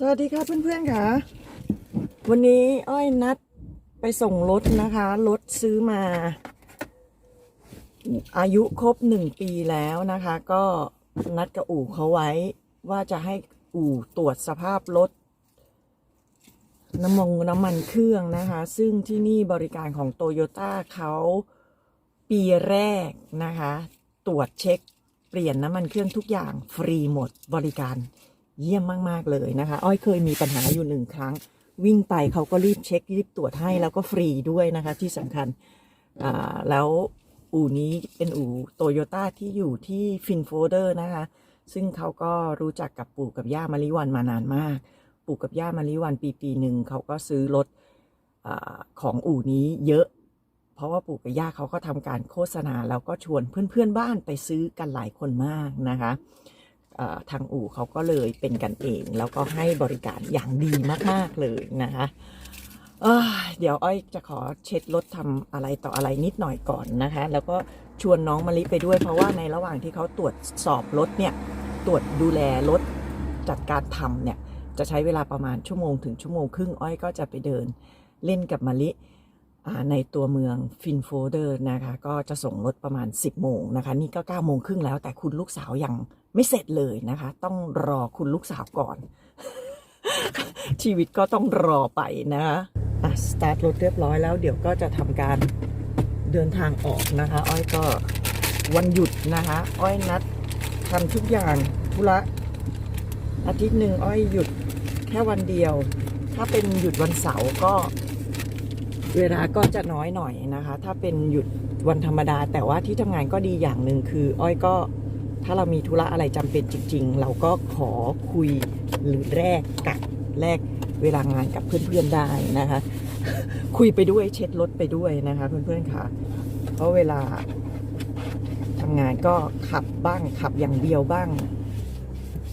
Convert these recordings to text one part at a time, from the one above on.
สวัสดีค่ะเพื่อนๆค่ะ วันนี้อ้อยนัดไปส่งรถนะคะ รถซื้อมา อายุครบหนึ่งปีแล้วนะคะ ก็นัดกับอู่เขาไว้ ว่าจะให้อู่ตรวจสภาพรถน้ำมงน้ำมันเครื่องนะคะ ซึ่งที่นี่บริการของโตโยต้าเขาปีแรกนะคะ ตรวจเช็ค เปลี่ยนน้ำมันเครื่องทุกอย่างฟรีหมดบริการ เยี่ยมมาก ๆ เลยนะคะ อ้อยเคยมีปัญหาอยู่หนึ่งครั้ง วิ่งไปเขาก็รีบเช็ค รีบตรวจให้แล้วก็ฟรีด้วยนะคะ ที่สำคัญแล้วอู่นี้เป็นอู่โตโยต้าที่อยู่ที่ฟินโฟเดอร์นะคะ ซึ่งเขาก็รู้จักกับปู่กับย่ามาริวันมานานมาก ปู่กับย่ามาริวันปีปีหนึ่งเขาก็ซื้อรถอของอู่นี้เยอะ เพราะว่าปู่กับย่าเขาก็ทำการโฆษณาแล้วก็ชวนเพื่อนๆบ้านไปซื้อกันหลายคนมากนะคะ ทางอู่เขาก็เลยเป็นกันเอง แล้วก็ให้บริการอย่างดีมาก ๆ เลยนะคะเเดี๋ยวอ้อยจะขอเช็ดรถทำอะไรต่ออะไรนิดหน่อยก่อนนะคะ แล้วก็ชวนน้องมะลิไปด้วย เพราะว่าในระหว่างที่เขาตรวจสอบรถเนี่ย ตรวจดูแลรถจัดการทำเนี่ย จะใช้เวลาประมาณชั่วโมงถึงชั่วโมงครึ่งอ้อยก็จะไปเดินเล่นกับมะลิ ในตัวเมืองฟินโฟเดอร์นะคะ ก็จะส่งรถประมาณ 10 โมงนะคะ นี่ก็9โมงครึ่งแล้วแต่คุณลูกสาวยังไม่เสร็จเลยนะคะ ต้องรอคุณลูกสาวก่อน ชีวิตก็ต้องรอไปนะคะอะสตาร์ทรถเรียบร้อยแล้ว เดี๋ยวก็จะทำการเดินทางออกนะคะ อ้อยก็วันหยุดนะคะ อ้อยนัดทำทุกอย่างธุระอาทิตย์หนึ่งอ้อยหยุดแค่วันเดียว ถ้าเป็นหยุดวันเสาร์ก็ เวลาก็จะน้อยหน่อยนะคะ ถ้าเป็นหยุดวันธรรมดา แต่ว่าที่ทำงานก็ดีอย่างหนึ่งคือ อ้อยก็ถ้าเรามีธุระอะไรจำเป็นจริง ๆ เราก็ขอคุยหรือแลกกับแลกเวลางานกับเพื่อนๆได้นะคะ คุยไปด้วยเช็ดรถไปด้วยนะคะ เพื่อนๆค่ะ เพราะเวลาทำงานก็ขับบ้างขับอย่างเดียวบ้าง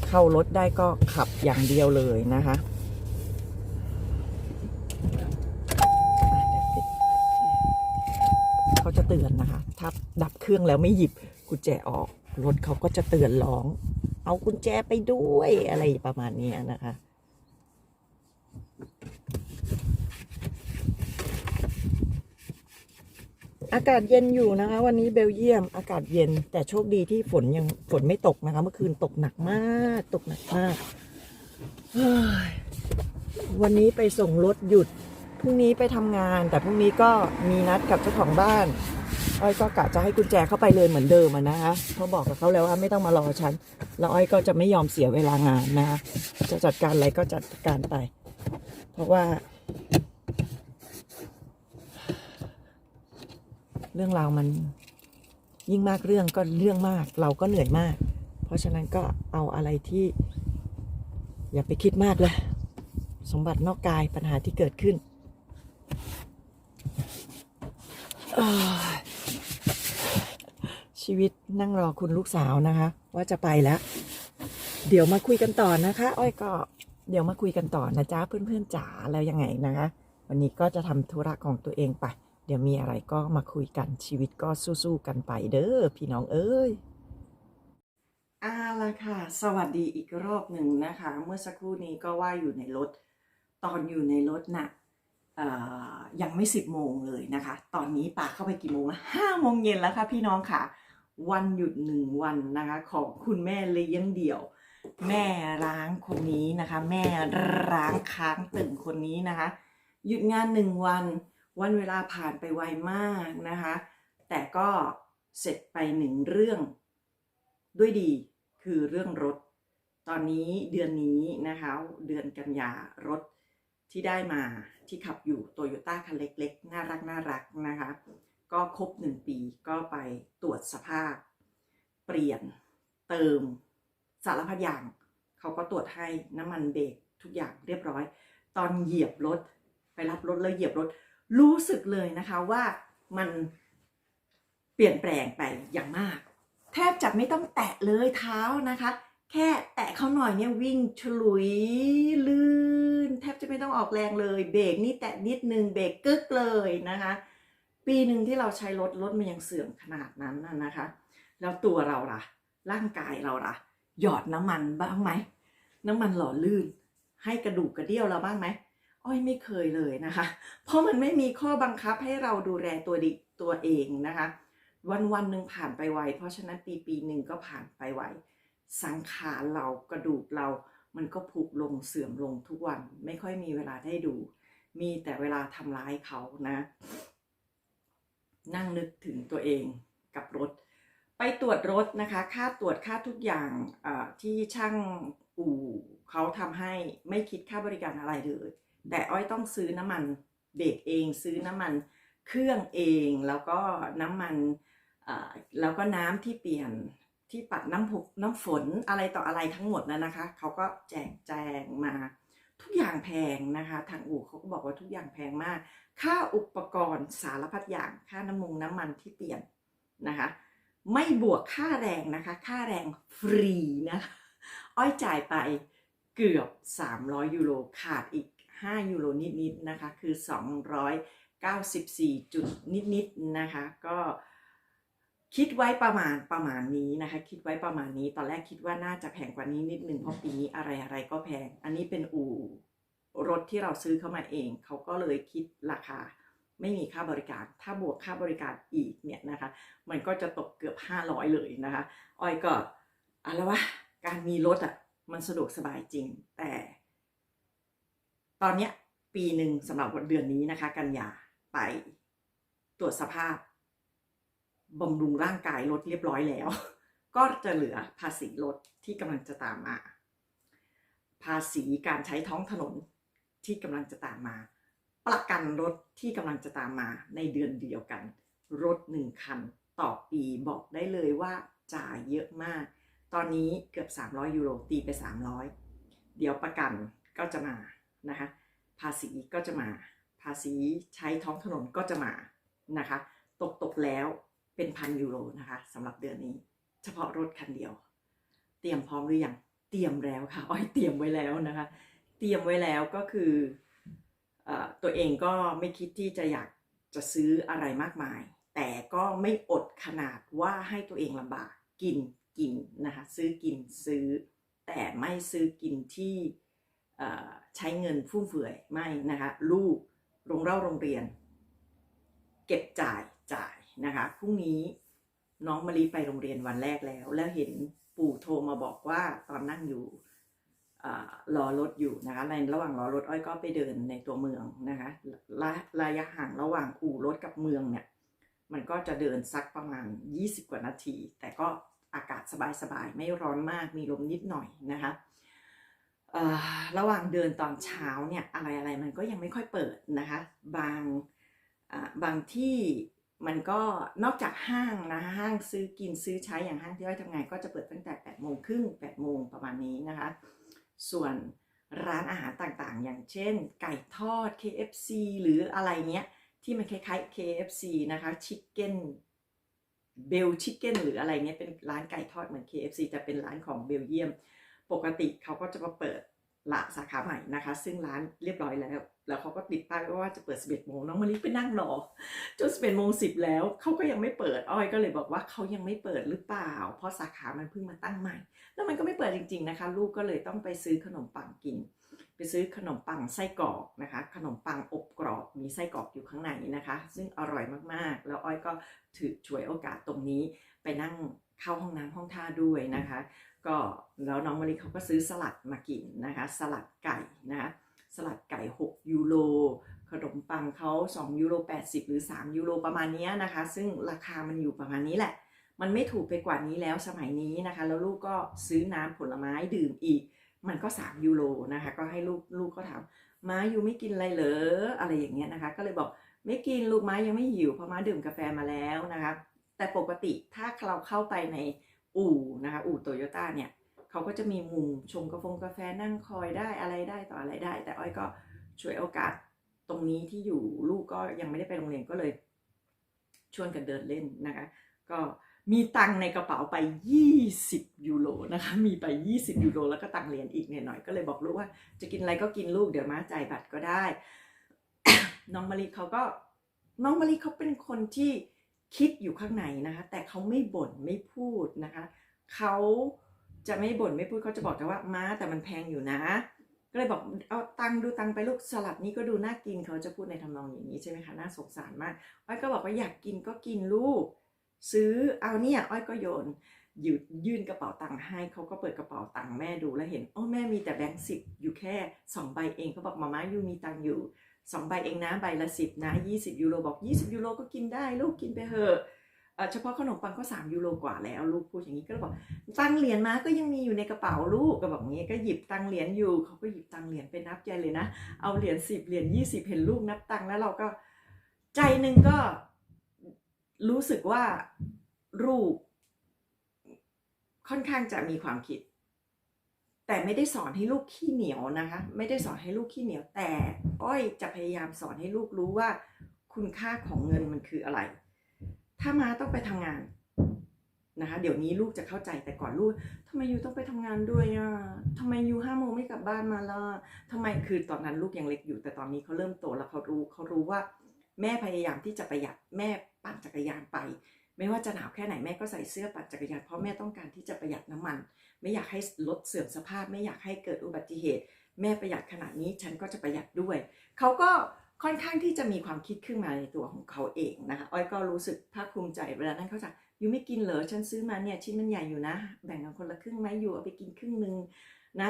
เข้ารถได้ก็ขับอย่างเดียวเลยนะคะเขาจะเตือนนะคะ ถ้าดับเครื่องแล้วไม่หยิบกุญแจออกรถเขาก็จะเตือนร้อง เอากุญแจไปด้วยอะไรประมาณนี้นะคะ อากาศเย็นอยู่นะคะ วันนี้เบลเยียมอากาศเย็น แต่โชคดีที่ฝนยังฝนไม่ตกนะคะ เมื่อคืนตกหนักมาก ตกหนักมากวันนี้ไปส่งรถหยุดพรุ่งนี้ไปทำงาน แต่พรุ่งนี้ก็มีนัดกับเจ้าของบ้าน อ้อยก็กะจะให้กุญแจเข้าไปเลยเหมือนเดิมนะคะเขาบอกกับเขาแล้วว่าไม่ต้องมารอฉัน แล้วอ้อยก็จะไม่ยอมเสียเวลางานนะคะจะจัดการอะไรก็จัดการไป เพราะว่า เรื่องราวมันยิ่งมากเรื่องก็เรื่องมากเราก็เหนื่อยมาก เพราะฉะนั้นก็เอาอะไรที่ อย่าไปคิดมากเลย สมบัตินอกกายปัญหาที่เกิดขึ้นอ ชีวิตนั่งรอคุณลูกสาวนะคะ ว่าจะไปแล้ว เดี๋ยวมาคุยกันต่อนะคะ อ้อยก็เดี๋ยวมาคุยกันต่อนะจ๊ะเพื่อนๆจ๋าแล้วยังไงนะคะ วันนี้ก็จะทำธุระของตัวเองไป เดี๋ยวมีอะไรก็มาคุยกันชีวิตก็สู้ๆกันไปเด้อพี่น้องเอ้ยอาละค่ะ สวัสดีอีกรอบหนึ่งนะคะ เมื่อสักครู่นี้ก็ว่าอยู่ในรถ ตอนอยู่ในรถน่ะเอ่อยังไม่สิบโมงเลยนะคะ ตอนนี้ปาเข้าไปกี่โมงแล้วห้าโมงเย็นแล้วค่ะพี่น้องค่ะ วันหยุดหนึ่งวันนะคะของคุณแม่เลี้ยงเดี่ยว แม่ร้างคนนี้นะคะ แม่ร้างค้างตึงคนนี้นะคะ หยุดงานหนึ่งวัน วันเวลาผ่านไปไวมากนะคะ แต่ก็เสร็จไปหนึ่งเรื่อง ด้วยดีคือเรื่องรถ ตอนนี้เดือนนี้นะคะ เดือนกันยารถที่ได้มาที่ขับอยู่โตโยต้าคันเล็กๆ น่ารักน่ารักนะคะ ก็ครบหนึ่งปีก็ไปตรวจสภาพ เปลี่ยนเติมสารพัดอย่าง เขาก็ตรวจให้น้ำมันเบรกทุกอย่างเรียบร้อย ตอนเหยียบรถ ไปรับรถแล้วเหยียบรถ รู้สึกเลยนะคะว่ามันเปลี่ยนแปลงไปอย่างมาก แทบจะไม่ต้องแตะเลยเท้านะคะ แค่แตะเขาหน่อยเนี่ยวิ่งฉลุยลื่น แทบจะไม่ต้องออกแรงเลย เบรกนี่แตะนิดนึงเบรกกึกเลยนะคะ ปีหนึ่งที่เราใช้รถรถมันยังเสื่อมขนาดนั้นน่ะนะคะ แล้วตัวเราล่ะ ร่างกายเราล่ะ หยอดน้ำมันบ้างไหม น้ำมันหล่อลื่น ให้กระดูกกระเดี่ยวเราบ้างไหมอ้อยไม่เคยเลยนะคะ เพราะมันไม่มีข้อบังคับให้เราดูแลตัวดิตัวเองนะคะ วันวันหนึ่งผ่านไปไว เพราะฉะนั้นปีปีหนึ่งก็ผ่านไปไว สังขารเรากระดูกเรา มันก็ผุลงเสื่อมลงทุกวัน ไม่ค่อยมีเวลาได้ดู มีแต่เวลาทำร้ายเขานะ นั่งนึกถึงตัวเองกับรถ ไปตรวจรถนะคะ ค่าตรวจค่าทุกอย่างที่ช่างอู่เขาทำให้ไม่คิดค่าบริการอะไรเลย แต่อ้อยต้องซื้อน้ำมันเบรกเองซื้อน้ำมันเครื่องเองแล้วก็น้ำมันแล้วก็น้ำที่เปลี่ยนที่ปัดน้ำผุน้ำฝนอะไรต่ออะไรทั้งหมดนะนะคะ เขาก็แจกแจงมา ทุกอย่างแพงนะคะ ทางอู่เขาก็บอกว่าทุกอย่างแพงมาก ค่าอุปกรณ์สารพัดอย่างค่าน้ำมงน้ำมันที่เปลี่ยนนะคะ ไม่บวกค่าแรงนะคะ ค่าแรงฟรีนะคะอ้อยจ่ายไปเกือบ 300 ยูโรขาดอีก 5 ยูโรนิดๆนะคะ คือ 294 จุดนิดๆนะคะ ก็ คิดไว้ประมาณประมาณนี้นะคะ คิดไว้ประมาณนี้ ตอนแรกคิดว่าน่าจะแพงกว่านี้นิดหนึ่งเพราะปีนี้อะไรอะไรก็แพง อันนี้เป็นอู่รถที่เราซื้อเข้ามาเอง เขาก็เลยคิดราคา ไม่มีค่าบริการ ถ้าบวกค่าบริการอีกเนี่ยนะคะ มันก็จะตกเกือบ 500 เลยนะคะอ้อยก็อะไรวะการมีรถอะมันสะดวกสบายจริง แต่ ตอนเนี้ยปีหนึ่งสำหรับเดือนนี้นะคะ กันยาไปตรวจสภาพ บำรุงร่างกายรถเรียบร้อยแล้ว ก็จะเหลือภาษีรถที่กำลังจะตามมา ภาษีการใช้ท้องถนนที่กำลังจะตามมา ประกันรถที่กำลังจะตามมาในเดือนเดียวกัน รถหนึ่งคันต่อปีบอกได้เลยว่าจ่ายเยอะมาก ตอนนี้เกือบ 300 ยูโรตีไป 300 เดี๋ยวประกันก็จะมานะคะภาษีก็จะมา ภาษีใช้ท้องถนนก็จะมานะคะ ตกตกแล้ว เป็นพันยูโรนะคะสำหรับเดือนนี้ เฉพาะรถคันเดียว เตรียมพร้อมหรือยังเตรียมแล้วค่ะอ้อยเตรียมไว้แล้วนะคะ เตรียมไว้แล้วก็คืออตัวเองก็ไม่คิดที่จะอยากจะซื้ออะไรมากมาย แต่ก็ไม่อดขนาดว่าให้ตัวเองลำบากกินกินนะคะซื้อกินซื้อ แต่ไม่ซื้อกินที่ใช้เงินฟุ่มเฟือยไม่นะคะลูกโรงเล่าโรงเรียน เก็บจ่ายจ่าย นะคะพรุ่งนี้น้องมะลิไปโรงเรียนวันแรกแล้ว แล้วเห็นปู่โทรมาบอกว่าตอนนั่งอยู่รอรถอยู่นะคะในระหว่างรอรถอ้อยก็ไปเดินในตัวเมืองนะคะระระยะห่างระหว่างอู่รถกับเมืองเนี่ยมันก็จะเดินสักประมาณ 20 กว่านาที แต่ก็อากาศสบายๆ ไม่ร้อนมากมีลมนิดหน่อยนะคะระหว่างเดินตอนเช้าเนี่ยอะไรอะไรมันก็ยังไม่ค่อยเปิดนะคะบางบางที่ มันก็นอกจากห้างนะห้างซื้อกินซื้อใช้อย่างห้างที่อ้อยทำงานก็จะเปิดตั้งแต่8โมงครึ่ง8โมงประมาณนี้นะคะ ส่วนร้านอาหารต่างๆ อย่างเช่น ไก่ทอด KFC หรืออะไรเงี้ยที่มันคล้ายๆ KFC นะคะ Chicken เบลชิคเก้นหรืออะไรเงี้ยเป็นร้านไก่ทอดเหมือน KFC แต่เป็นร้านของเบลเยียม ปกติเขาก็จะมาเปิด ละสาขาใหม่นะคะ ซึ่งร้านเรียบร้อยแล้ว แล้วเขาก็ติดป้ายว่าจะเปิด 11โมงน้องมะลิไปนั่งรอจน11โมง10 แล้วเขาก็ยังไม่เปิดอ้อยก็เลยบอกว่าเขายังไม่เปิดหรือเปล่า เพราะสาขามันเพิ่งมาตั้งใหม่ แล้วมันก็ไม่เปิดจริง ๆนะคะ ลูกก็เลยต้องไปซื้อขนมปังกิน ซื้อขนมปังไส้กรอกนะคะ ขนมปังอบกรอบมีไส้กรอกอยู่ข้างในนะคะ ซึ่งอร่อยมากๆ แล้วอ้อยก็ถือฉวยโอกาสตรงนี้ไปนั่งเข้าห้องน้ำห้องท่าด้วยนะคะ ก็แล้วน้องมะลิเขาก็ซื้อสลัดมากินนะคะ สลัดไก่นะคะสลัดไก่ 6 ยูโรขนมปังเขา2ยูโร80 หรือ 3 ยูโรประมาณนี้นะคะ ซึ่งราคามันอยู่ประมาณนี้แหละ มันไม่ถูกไปกว่านี้แล้วสมัยนี้นะคะ แล้วลูกก็ซื้อน้ำผลไม้ดื่มอีก มันก็ 3 ยูโรนะคะ ก็ให้ลูกลูกก็ถามม้าอยู่ไม่กินอะไรเหรออะไรอย่างเงี้ยนะคะ ก็เลยบอกไม่กินลูกม้ายังไม่หิวเพราะม้าดื่มกาแฟมาแล้วนะคะ แต่ปกติถ้าเราเข้าไปในอู่นะคะ อู่โตโยต้าเนี่ยเขาก็จะมีมุมชงกาแฟกาแฟนั่งคอยได้อะไรได้ต่ออะไรได้ แต่อ้อยก็ช่วยโอกาสตรงนี้ที่อยู่ลูกก็ยังไม่ได้ไปโรงเรียนก็เลย ชวนกันเดินเล่นนะคะ ก็ มีตังในกระเป๋าไป 20 ยูโรนะคะ มีไป 20 ยูโรแล้วก็ตังค์เรียนอีกเนี่ยหน่อยก็เลยบอกลูกว่า จะกินอะไรก็กินลูกเดี๋ยวมาจ่ายบัตรก็ได้ น้องมะลิเขาก็น้องมะลิเขาเป็นคนที่คิดอยู่ข้างในนะคะ แต่เขาไม่บ่นไม่พูดนะคะเขาจะไม่บ่นไม่พูดเขาจะบอกแต่ว่าม้าแต่มันแพงอยู่นะ ก็เลยบอกเอาตังดูตังไปลูกสลัดนี้ก็ดูน่ากินเขาจะพูดในทำนองอย่างนี้ใช่ไหมคะน่าสงสารมากอ้อยก็บอกว่าอยากกินก็กินลูก ซื้อเอาเนี่ยอ้อยก็โยนหยุดยื่นกระเป๋าตังค์ให้เขาก็เปิดกระเป๋าตังค์แม่ดูแล้วเห็นโอ้แม่มีแต่แบงค์สิบอยู่แค่สองใบเองเขาบอกมาม่ายูมีตังค์อยู่สองใบเองนะใบละสิบนะยี่สิบยูโรบอกยี่สิบยูโรก็กินได้ลูกกินไปเถอะเฉพาะขนมปังก็สามยูโรกว่าแล้วลูกพูดอย่างนี้ก็เลยบอกตังค์เหรียญมาก็ยังมีอยู่ในกระเป๋าลูกก็บอกงี้ก็หยิบตังค์เหรียญอยู่เขาก็หยิบตังค์เหรียญไปนับใจเลยนะ เอาเหรียญสิบเหรียญยี่สิบเห็นลูกนับตังค์แล้วเราก็ใจหนึ่งก็ รู้สึกว่าลูกค่อนข้างจะมีความคิด แต่ไม่ได้สอนให้ลูกขี้เหนียวนะคะ ไม่ได้สอนให้ลูกขี้เหนียว แต่อ้อยจะพยายามสอนให้ลูกรู้ว่า คุณค่าของเงินมันคืออะไร ถ้ามาต้องไปทำงานนะคะเดี๋ยวนี้ลูกจะเข้าใจแต่ก่อนลูกทำไมยูต้องไปทำงานด้วยอะทำไมยูห้าโมงไม่กลับบ้านมาล่ะทำไมคือตอนนั้นลูกยังเล็กอยู่ แต่ตอนนี้เขาเริ่มโตแล้วเขารู้เขารู้ว่า แม่พยายามที่จะประหยัดแม่ปั่นจักรยานไป ไม่ว่าจะหนาวแค่ไหนแม่ก็ใส่เสื้อปั่นจักรยานเพราะแม่ต้องการที่จะประหยัดน้ำมัน ไม่อยากให้รถเสื่อมสภาพ ไม่อยากให้เกิดอุบัติเหตุ แม่ประหยัดขนาดนี้ฉันก็จะประหยัดด้วย เขาก็ค่อนข้างที่จะมีความคิดขึ้นมาในตัวของเขาเองนะคะอ้อยก็รู้สึกภาคภูมิใจเวลานั้นเขาจะยูไม่กินเหรอฉันซื้อมาเนี่ยชิ้นมันใหญ่อยู่นะ แบ่งกันคนละครึ่งไหมอยู่เอาไปกินครึ่งหนึ่งนะ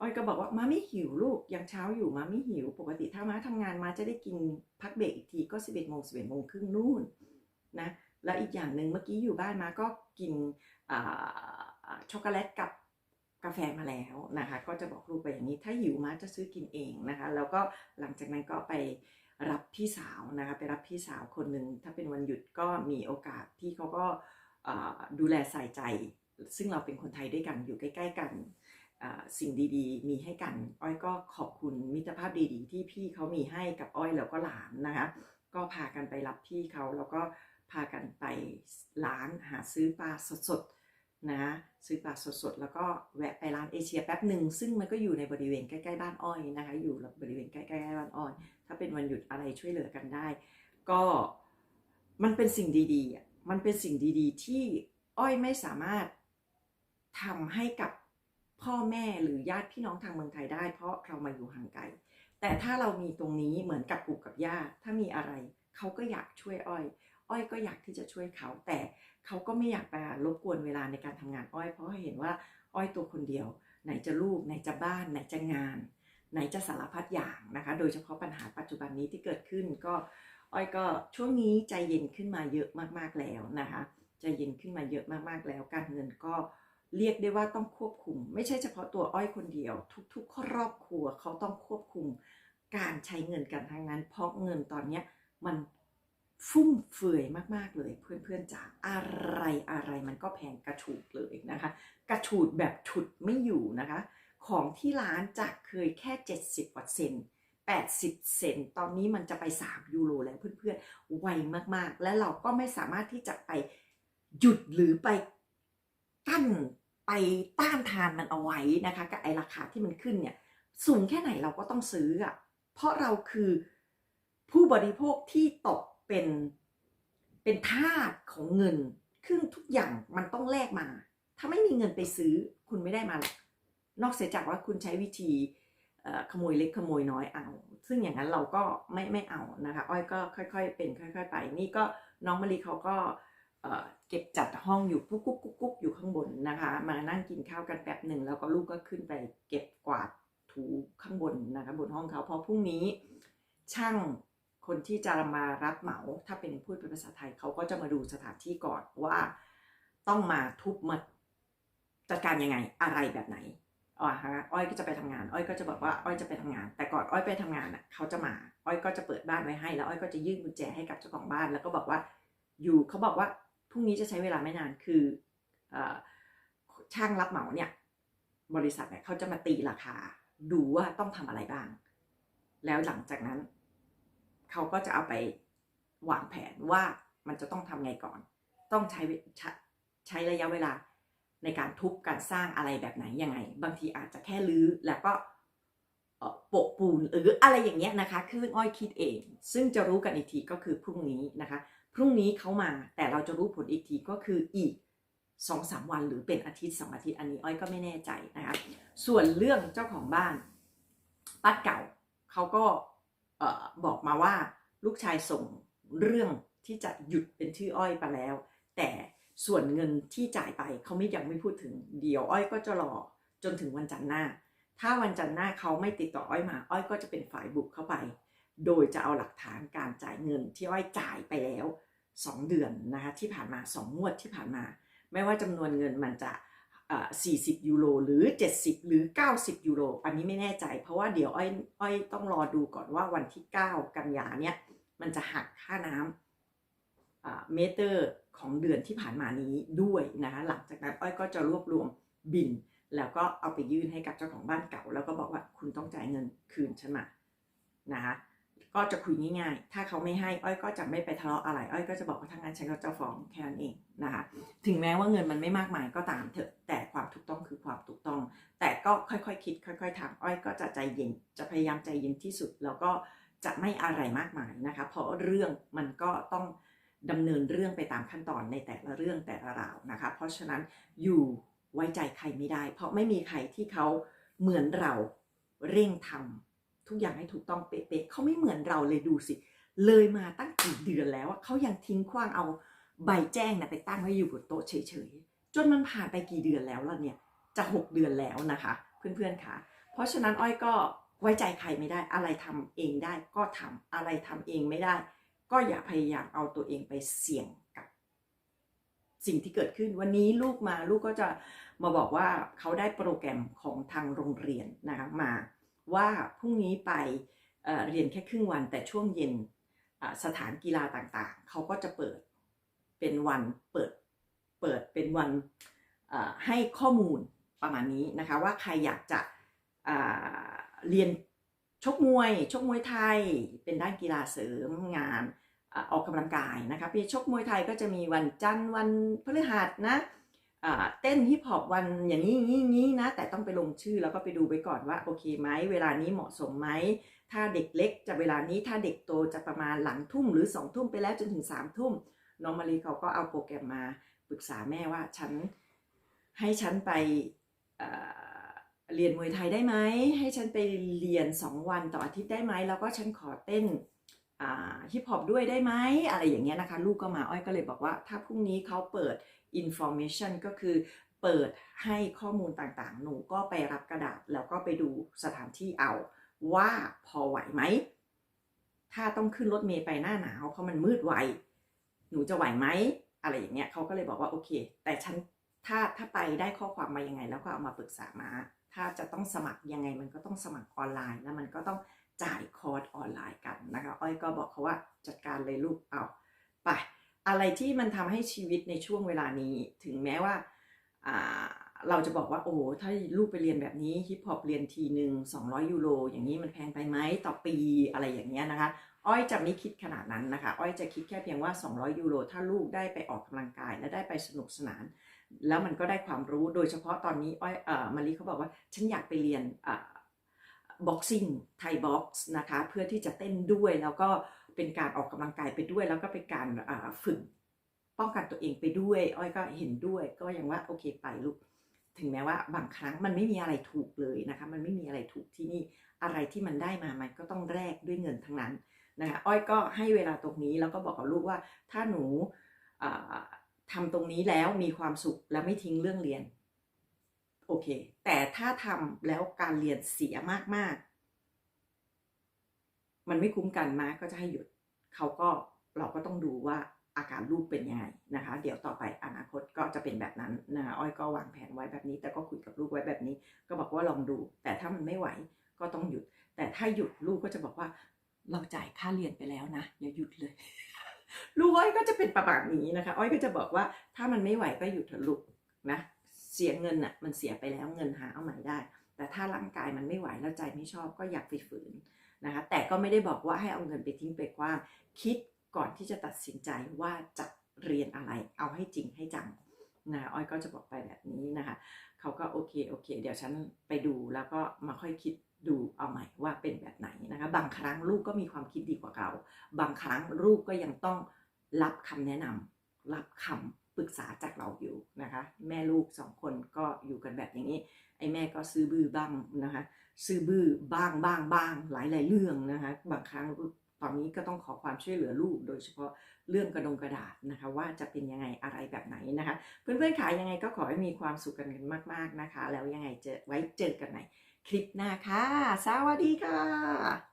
อ้อยก็บอกว่ามาไม่หิวลูกยังเช้าอยู่มาไม่หิว ปกติถ้ามาทำงานมาจะได้กินพักเบรกอีกทีก็11โมง11โมงครึ่งนู่นนะแล้วอีกอย่างหนึ่งเมื่อกี้อยู่บ้านมาก็กินช็อกโกแลตกับกาแฟมาแล้วนะคะ ก็จะบอกลูกไปอย่างนี้ถ้าหิวมาจะซื้อกินเองนะคะ แล้วก็หลังจากนั้นก็ไปรับพี่สาวนะคะไปรับพี่สาวคนหนึ่งถ้าเป็นวันหยุดก็มีโอกาสที่เขาก็ดูแลใส่ใจ ซึ่งเราเป็นคนไทยด้วยกันอยู่ใกล้ ๆ กัน สิ่งดีๆ มีให้กัน อ้อยก็ขอบคุณมิตรภาพดีๆ ที่พี่เขามีให้กับอ้อยแล้วก็หลานนะคะ ก็พากันไปรับพี่เขาแล้วก็พากันไปร้านหาซื้อปลาสดๆนะซื้อปลาสดๆ แล้วก็แวะไปร้านเอเชียแป๊บหนึ่งซึ่งมันก็อยู่ในบริเวณใกล้ๆบ้านอ้อยนะคะ อยู่บริเวณใกล้ๆบ้านอ้อย ถ้าเป็นวันหยุดอะไรช่วยเหลือกันได้ ก็มันเป็นสิ่งดีๆมันเป็นสิ่งดีๆ ที่อ้อยไม่สามารถทำให้กับ พ่อแม่หรือญาติพี่น้องทางเมืองไทยได้ เพราะเรามาอยู่ห่างไกล แต่ถ้าเรามีตรงนี้เหมือนกับปู่กับย่า ถ้ามีอะไร เขาก็อยากช่วยอ้อย อ้อยก็อยากที่จะช่วยเขา แต่เขาก็ไม่อยากไปรบกวนเวลาในการทำงานอ้อย เพราะเห็นว่าอ้อยตัวคนเดียว ไหนจะลูกไหนจะบ้านไหนจะงาน ไหนจะสารพัดอย่างนะคะ โดยเฉพาะปัญหาปัจจุบันนี้ที่เกิดขึ้นก็อ้อยก็ช่วงนี้ใจเย็นขึ้นมาเยอะมากๆแล้วนะคะ ใจเย็นขึ้นมาเยอะมากๆแล้ว การเงินก็ เรียกได้ว่าต้องควบคุม ไม่ใช่เฉพาะตัวอ้อยคนเดียว ทุกๆ ครอบครัวเขาต้องควบคุมการใช้เงินกันทั้งนั้น เพราะเงินตอนนี้มันฟุ่มเฟือยมาก ๆ เลยเพื่อน ๆจ๋าอะไรอะไรมันก็แพงกระฉูดเลยนะคะ กระฉูดแบบฉุดไม่อยู่นะคะ ของที่ร้านจากเคยแค่ 70กว่าเซน80 เซนตอนนี้มันจะไป 3 ยูโรแล้วเพื่อนๆไวมากๆ และเราก็ไม่สามารถที่จะไปหยุดหรือไปกั้น ไปต้านทานมันเอาไว้นะคะกับไอราคาที่มันขึ้นเนี่ยสูงแค่ไหนเราก็ต้องซื้ออะเพราะเราคือผู้บริโภคที่ตกเป็นเป็นทาสของเงินครึ่งทุกอย่างมันต้องแลกมา ถ้าไม่มีเงินไปซื้อคุณไม่ได้มาหรอกนอกเสียจากว่าคุณใช้วิธีขโมยเล็กขโมยน้อยเอา ซึ่งอย่างนั้นเราก็ไม่ไม่เอานะคะ อ้อยก็ค่อย ๆ เป็นค่อย ๆ ไป นี่ก็น้องมะลิเขาก็ เก็บจัดห้องอยู่กุ๊กกุ๊กกุ๊กอยู่ข้างบนนะคะ มานั่งกินข้าวกันแป๊บหนึ่งแล้วก็ลูกก็ขึ้นไปเก็บกวาดถูข้างบนนะคะบนห้องเขาเพราะพรุ่งนี้ช่างคนที่จะมารับเหมาถ้าเป็นพูดเป็นภาษาไทยเขาก็จะมาดูสถานที่ก่อนว่าต้องมาทุบมาจัดการยังไงอะไรแบบไหนอ๋อฮะอ้อยก็จะไปทำงาน อ้อยก็จะบอกว่าอ้อยจะไปทำงาน แต่ก่อนอ้อยไปทำงานอะเขาจะมา อ้อยก็จะเปิดบ้านไว้ให้ แล้วอ้อยก็จะยื่นกุญแจให้กับเจ้าของบ้านแล้วก็บอกว่า อยู่เขาบอกว่า พรุ่งนี้จะใช้เวลาไม่นานคืออช่างรับเหมาเนี่ยบริษัทเนี่ยเขาจะมาตีราคา ดูว่าต้องทำอะไรบ้าง แล้วหลังจากนั้น เขาก็จะเอาไปวางแผนว่ามันจะต้องทำไงก่อน ต้องใช้ใช้ใช้ระยะเวลาในการทุบการสร้างอะไรแบบไหนยังไง บางทีอาจจะแค่รื้อแล้วก็โปะปูนหรืออะไรอย่างเงี้ยนะคะ คืออ้อยคิดเอง ซึ่งจะรู้กันอีกทีก็คือพรุ่งนี้นะคะ พรุ่งนี้เขามาแต่เราจะรู้ผลอีกทีก็คืออีกสองสามวันหรือเป็นอาทิตย์สองอาทิตย์อันนี้อ้อยก็ไม่แน่ใจนะคะส่วนเรื่องเจ้าของบ้านบ้าเก่าเขาก็บอกมาว่าลูกชายส่งเรื่องที่จะหยุดเป็นชื่ออ้อยไปแล้ว แต่ส่วนเงินที่จ่ายไปเขาไม่ยังไม่พูดถึงเดี๋ยวอ้อยก็จะรอจนถึงวันจันทร์หน้า ถ้าวันจันทร์หน้าเขาไม่ติดต่ออ้อยมา อ้อยก็จะเป็นฝ่ายบุกเข้าไป โดยจะเอาหลักฐานการจ่ายเงินที่อ้อยจ่ายไปแล้ว 2 เดือนนะคะที่ผ่านมา 2 งวดที่ผ่านมา ไม่ว่าจำนวนเงินมันจะ40 ยูโรหรือ 70 หรือ 90 ยูโร อันนี้ไม่แน่ใจ เพราะว่าเดี๋ยวอ้อยอ้อยต้องรอดูก่อนว่าวันที่ 9 กันยาเนี่ยมันจะหักค่าน้ำอ่าเมเตอร์ของเดือนที่ผ่านมานี้ด้วยนะคะหลังจากนั้นอ้อยก็จะรวบรวมบิน แล้วก็เอาไปยื่นให้กับเจ้าของบ้านเก่า แล้วก็บอกว่าคุณต้องจ่ายเงินคืนฉันมานะคะ ก็จะคุยง่ายๆ ถ้าเขาไม่ให้อ้อยก็จะไม่ไปทะเลาะอะไรอ้อยก็จะบอกว่าทางนั้นฉันก็จะฟ้องแค่นั้นเองนะคะถึงแม้ว่าเงินมันไม่มากมายก็ตามเถอะแต่ความถูกต้องคือความถูกต้อง แต่ก็ค่อยๆคิด ค่อย ๆทำอ้อยก็จะใจเย็นจะพยายามใจเย็นที่สุด แล้วก็จะไม่อะไรมากมายนะคะ เพราะเรื่องมันก็ต้องดำเนินเรื่องไปตามขั้นตอนในแต่ละเรื่องแต่ละราวนะคะ เพราะฉะนั้นอยู่ไว้ใจใครไม่ได้ เพราะไม่มีใครที่เขาเหมือนเราเร่งทำ ทุกอย่างให้ถูกต้องเป๊ะๆเขาไม่เหมือนเราเลยดูสิ เลยมาตั้งกี่เดือนแล้วอะเขายังทิ้งขว้างเอาใบแจ้งนะไปตั้งไว้อยู่บนโต๊ะเฉยๆ จนมันผ่านไปกี่เดือนแล้วล่ะเนี่ย จะ 6 เดือนแล้วนะคะ เพื่อนๆค่ะ เพราะฉะนั้นอ้อยก็ไว้ใจใครไม่ได้ อะไรทำเองได้ก็ทำอะไรทำเองไม่ได้ ก็อย่าพยายามเอาตัวเองไปเสี่ยงกับ สิ่งที่เกิดขึ้นวันนี้ลูกมาลูกก็จะมาบอกว่าเขาได้โปรแกรมของทางโรงเรียนนะคะมา ว่าพรุ่งนี้ไปเเรียนแค่ครึ่งวันแต่ช่วงเย็นสถานกีฬาต่างๆ เขาก็จะเปิดเป็นวันเปิดเปิดเป็นวันให้ข้อมูลประมาณนี้นะคะว่าใครอยากจะเรียนชกมวย ชกมวยไทย เป็นด้านกีฬาเสริมงานออกกำลังกายนะคะพี่ชกมวยไทยก็จะมีวันจันทร์วันพฤหัสนะ เต้นฮิปฮอปวันอย่างนี้อย่างนี้นี้นะ แต่ต้องไปลงชื่อแล้วก็ไปดูไปก่อนว่าโอเคไหมเวลานี้เหมาะสมไหมถ้าเด็กเล็กจะเวลานี้ถ้าเด็กโตจะประมาณหลังทุ่มหรือสองทุ่มไปแล้วจนถึงสามทุ่มน้องมารีเขาก็เอาโปรแกรมมาปรึกษาแม่ว่าฉันให้ฉันไปเอ่อเรียนมวยไทยได้ไหมให้ฉันไปเรียนสองวันต่ออาทิตย์ได้ไหมแล้วก็ฉันขอเต้นฮิปฮอปด้วยได้ไหมอะไรอย่างเงี้ยนะคะ ลูกก็มาอ้อยก็เลยบอกว่า ถ้าพรุ่งนี้เขาเปิด information ก็คือเปิดให้ข้อมูลต่างๆ หนูก็ไปรับกระดาษแล้วก็ไปดูสถานที่เอา ว่าพอไหวไหม ถ้าต้องขึ้นรถเมล์ไปหน้าหนาวเพราะมันมืดไว หนูจะไหวไหม อะไรอย่างเงี้ยเขาก็เลยบอกว่าโอเค แต่ฉันถ้าถ้าไปได้ข้อความมายังไง แล้วก็เอามาปรึกษามา ถ้าจะต้องสมัครยังไงมันก็ต้องสมัครออนไลน์ แล้วมันก็ต้องจ่ายคอร์สออนไลน์กันนะคะ อ้อยก็บอกเขาว่าจัดการเลยลูกเอาไป อะไรที่มันทำให้ชีวิตในช่วงเวลานี้ ถึงแม้ว่าเราจะบอกว่าโอ้ถ้าลูกไปเรียนแบบนี้ฮิปฮอปเรียนทีหนึ่ง200 ยูโร อย่างนี้มันแพงไปไหมต่อปีอะไรอย่างเงี้ยนะคะ อ้อยจะไม่คิดขนาดนั้นนะคะ อ้อยจะคิดแค่เพียงว่า 200 ยูโร ถ้าลูกได้ไปออกกำลังกายและได้ไปสนุกสนาน แล้วมันก็ได้ความรู้โดยเฉพาะตอนนี้อ้อยเอ่อมารีเขาบอกว่า ฉันอยากไปเรียนอ บ็อกซิ่งไทยบ็อกซ์นะคะเพื่อที่จะเต้นด้วยแล้วก็เป็นการออกกำลังกายไปด้วย แล้วก็เป็นการฝึกป้องกันตัวเองไปด้วย อ้อยก็เห็นด้วย ก็ยังว่าโอเคไปลูกถึงแม้ว่าบางครั้งมันไม่มีอะไรถูกเลยนะคะมันไม่มีอะไรถูกที่นี่อะไรที่มันได้มามันก็ต้องแลกด้วยเงินทั้งนั้นนะคะอ้อยก็ให้เวลาตรงนี้แล้วก็บอกกับลูกว่าถ้าหนูอ่าทำตรงนี้แล้วมีความสุขและไม่ทิ้งเรื่องเรียน โอเค แต่ถ้าทำแล้วการเรียนเสียมาก ๆ มันไม่คุ้มกันมาก็จะให้หยุด เขาก็เราก็ต้องดูว่าอาการลูกเป็นยังไงนะคะ เดี๋ยวต่อไปอนาคตก็จะเป็นแบบนั้นนะคะอ้อยก็วางแผนไว้แบบนี้ แต่ก็คุยกับลูกไว้แบบนี้ ก็บอกว่าลองดู แต่ถ้ามันไม่ไหวก็ต้องหยุด แต่ถ้าหยุดลูกก็จะบอกว่า เราจ่ายค่าเรียนไปแล้วนะอย่าหยุดเลย ลูกอ้อยก็จะเป็นประมาณนี้นะคะ อ้อยก็จะบอกว่าถ้ามันไม่ไหวก็หยุดเถอะลูกนะ เสียเงินอะมันเสียไปแล้วเงินหาเอาใหม่ได้ แต่ถ้าร่างกายมันไม่ไหวแล้วใจไม่ชอบก็อยากไปฝืนนะคะแต่ก็ไม่ได้บอกว่าให้เอาเงินไปทิ้งไปกว้างคิดก่อนที่จะตัดสินใจว่าจะเรียนอะไรเอาให้จริงให้จังนะอ้อยก็จะบอกไปแบบนี้นะคะเขาก็โอเคโอเค เดี๋ยวฉันไปดูแล้วก็มาค่อยคิดดูเอาใหม่ว่าเป็นแบบไหนนะคะบางครั้งลูกก็มีความคิดดีกว่าเรา บางครั้งลูกก็ยังต้องรับคำแนะนำรับคำ ปรึกษาจากเราอยู่นะคะ แม่ลูกสองคนก็อยู่กันแบบอย่างนี้ ไอ้แม่ก็ซื้อบื้อบ้างนะคะซื้อบื้อบ้างบ้างบ้างหลายหลายเรื่องนะคะบางครั้งตอนนี้ก็ต้องขอความช่วยเหลือลูก โดยเฉพาะเรื่องกระดงกระดาษนะคะ ว่าจะเป็นยังไงอะไรแบบไหนนะคะ เพื่อนๆขายังไงก็ขอให้มีความสุขกันมาก ๆนะคะ แล้วยังไงเจอไว้เจอกันใหม่คลิปหน้าค่ะสวัสดีค่ะ